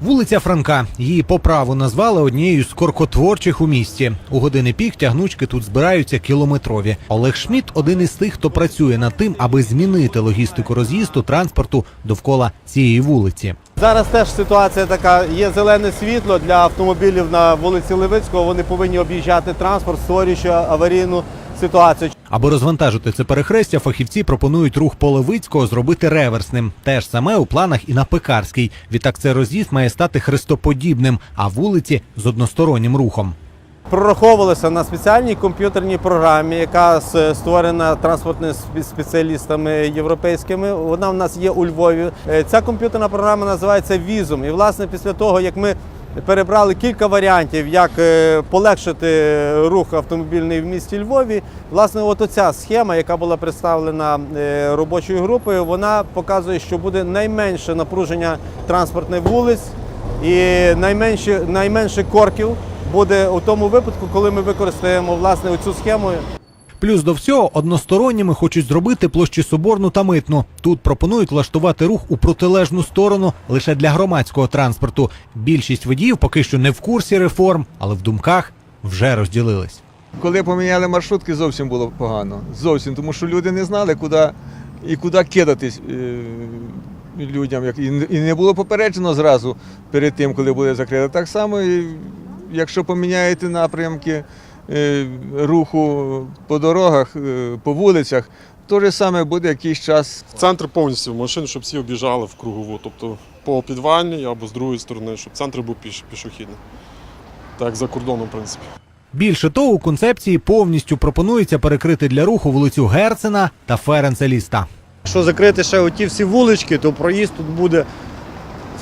Вулиця Франка. Її по праву назвали однією з коркотворчих у місті. У години пік тягнучки тут збираються кілометрові. Олег Шмідт один із тих, хто працює над тим, аби змінити логістику роз'їзду транспорту довкола цієї вулиці. Зараз теж ситуація така: є зелене світло для автомобілів на вулиці Левицького. Вони повинні об'їжджати транспорт, створюючи аварійну ситуацію. Аби розвантажити це перехрестя, фахівці пропонують рух по Левицького зробити реверсним. Те ж саме у планах і на Пекарський. Відтак цей роз'їзд має стати хрестоподібним, а вулиці з одностороннім рухом. Прораховувалося на спеціальній комп'ютерній програмі, яка створена транспортними спеціалістами європейськими. Вона в нас є у Львові. Е, Ця комп'ютерна програма називається Візум. І власне після того, як ми перебрали кілька варіантів, як е, полегшити рух автомобільний в місті Львові, власне, от оця схема, яка була представлена е, робочою групою, вона показує, що буде найменше напруження транспортних вулиць і найменше, найменше корків буде у тому випадку, коли ми використаємо власне цю схему. Плюс до всього односторонніми хочуть зробити площі Соборну та Митну. Тут пропонують влаштувати рух у протилежну сторону лише для громадського транспорту. Більшість водіїв поки що не в курсі реформ, але в думках вже розділились. Коли поміняли маршрутки, зовсім було погано. Зовсім, тому що люди не знали, куди і куди кидатись е, людям. Як- І, не було попереджено зразу перед тим, коли буде закрито. Так само, якщо поміняєте напрямки руху по дорогах, е, по вулицях, то же саме буде якийсь час Центр повністю машин, щоб всі об'їжджали в кругову, тобто по підвальній або з другої сторони, щоб центр був піш, пішохідний. Так, за кордоном, в принципі. Більше того, у концепції повністю пропонується перекрити для руху вулицю Герцена та Ференца Ліста. Якщо закрити ще оті всі вулички, то проїзд тут буде.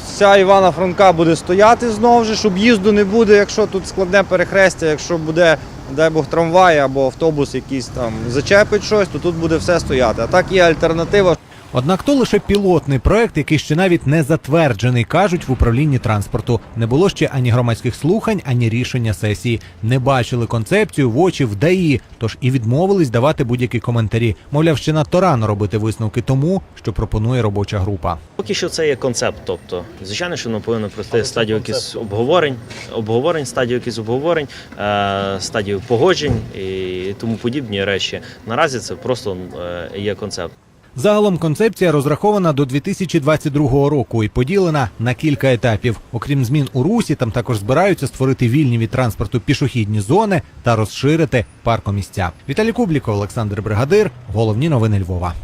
Вся Івана Франка буде стояти знову ж, об'їзду не буде, якщо тут складне перехрестя, якщо буде, дай Бог, трамвай або автобус якийсь там зачепить щось, то тут буде все стояти. А так є альтернатива. Однак то лише пілотний проект, який ще навіть не затверджений, кажуть в управлінні транспорту. Не було ще ані громадських слухань, ані рішення сесії. Не бачили концепцію в очі в ДАІ, тож і відмовились давати будь-які коментарі. Мовляв, ще надто рано робити висновки тому, що пропонує робоча група. Поки що це є концепт. Тобто, звичайно, що воно повинно пройти стадію якихось обговорень, обговорень, стадію якихось обговорень, е, стадію погоджень і тому подібні речі. Наразі це просто е, є концепт. Загалом концепція розрахована до 2022 року і поділена на кілька етапів. Окрім змін у русі, там також збираються створити вільні від транспорту пішохідні зони та розширити паркомісця. Віталій Кубліков, Олександр Бригадир. Головні новини Львова.